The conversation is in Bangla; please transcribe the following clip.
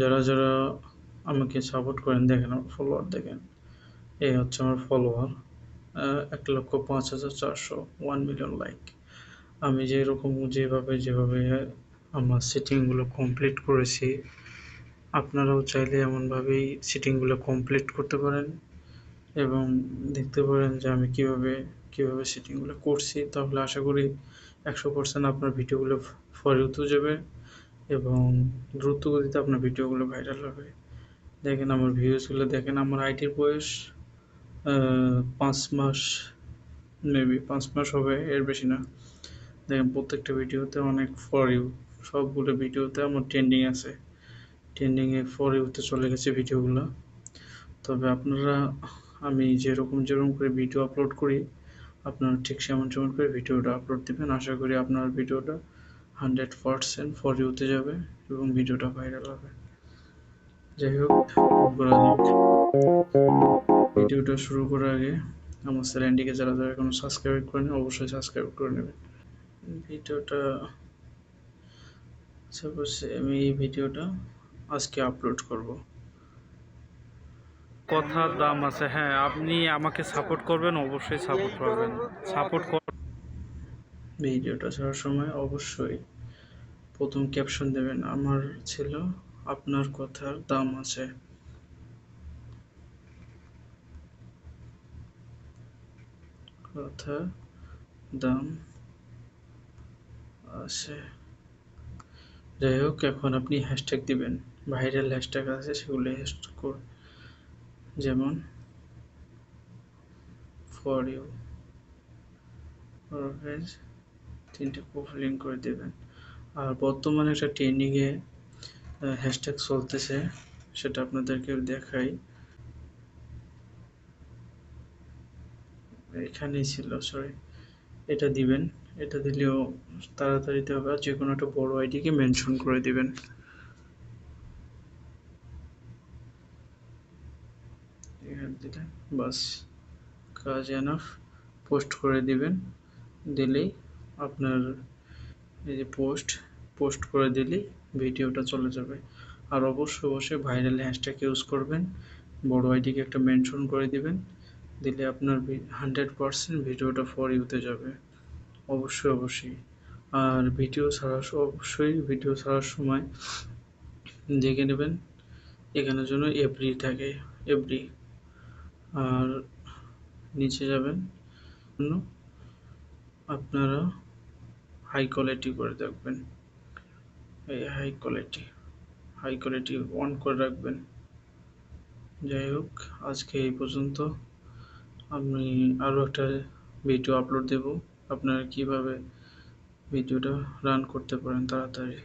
যারা, যারা আমাকে সাপোর্ট করেন দেখেন আমার ফলোয়ার দেখেন। এই হচ্ছে আমার ফলোয়ার। এক লক্ষ পাঁচ হাজার চারশো ওয়ান মিলিয়ন লাইক। আমি যেরকম যেভাবে, যেভাবে আমার সিটিংগুলো কমপ্লিট করেছি, আপনারাও চাইলে এমনভাবেই সিটিংগুলো কমপ্লিট করতে পারেন এবং দেখতে পারেন যে আমি কীভাবে, কীভাবে সিটিংগুলো করছি। তাহলে আশা করি ১০০% আপনার ভিডিওগুলো ফর ইউতেও যাবে এবং দ্রুত গতিতে আপনার ভিডিওগুলো ভাইরাল হবে। দেখেন আমার ভিউজগুলো দেখেন আমার আইটির বয়স পাঁচ মাস মেবি পাঁচ মাস হবে এর বেশি না। দেখেন প্রত্যেকটা ভিডিওতে অনেক ফর ইউ সবগুলো ভিডিওতে আমার ট্রেন্ডিং আছে। ট্রেন্ডিংয়ে ফর ইউতে চলে গেছে ভিডিওগুলো। তবে আপনারা আমি যেরকম, যেরকম করে ভিডিও আপলোড করি, আপনারা ঠিক সেমন, সেমন করে ভিডিওটা আপলোড দিবেন। আশা করি আপনার ভিডিওটা 100% ফর ইউতে যাবে এবং ভিডিওটা ভাইরাল হবে। যাই হোক। ভিডিওটা শুরু করার আগে আমার চ্যানেলটিকে যারা, যারা এখনও সাবস্ক্রাইব করেনি অবশ্যই সাবস্ক্রাইব করে নেবেন। ভিডিওটা সাপোজ আমি এই ভিডিওটা আজকে আপলোড করব। কথার দাম আছে হ্যাঁ আপনি আমাকে সাপোর্ট করবেন অবশ্যই সাপোর্ট করবেন সাপোর্ট ভিডিওটা ছাড়ার সময় অবশ্যই প্রথম ক্যাপশন দেবেন, আমার ছিল, আপনার কথার দাম আছে। কথা দাম আছে। যাই হোক, এখন আপনি হ্যাশট্যাগ দিবেন। ভাইরাল হ্যাশট্যাগ আছে, সেগুলো হ্যাশট্যাগ কর। যেমন ফর ইউ তিনটে প্রোফাইল লিঙ্ক করে দেবেন। আর বর্তমানে একটা ট্রেন্ডিংয়ে হ্যাশট্যাগ চলতেছে, সেটা আপনাদেরকে দেখাই। এখানেই ছিল সরি এটা দিবেন, এটা দিলেও তাড়াতাড়ি হবে, আর যে কোনো একটা বড় আইডিকে মেনশন করে দিবেন। দিলেন বাস, কাজ এনাফ পোস্ট করে দিবেন, দিলেই আপনার এই যে পোস্ট পোস্ট করে দিলেই ভিডিওটা চলে যাবে। আর অবশ্যই অবশ্যই ভাইরাল হ্যাশট্যাগ ইউজ করবেন। বড় আইডিকে একটা মেনশন করে দিবেন। দিলে আপনার হান্ড্রেড পারসেন্ট ভিডিওটা ফর ইউতে যাবে। অবশ্যই অবশ্যই। আর ভিডিও ছাড়ার অবশ্যই ভিডিও ছাড়ার সময় দেখে নেবেন। এখানে জন্য এভরি থাকে এভরি আর নিচে যাবেন। আপনারা হাই কোয়ালিটি করে রাখবেন। এই high quality high quality on করে রাখবেন। যাই হোক, আজকে এই পর্যন্ত আমি আরও একটা ভিডিও আপলোড দেব। আপনারা কীভাবে ভিডিওটা রান করতে পারেন তাড়াতাড়ি।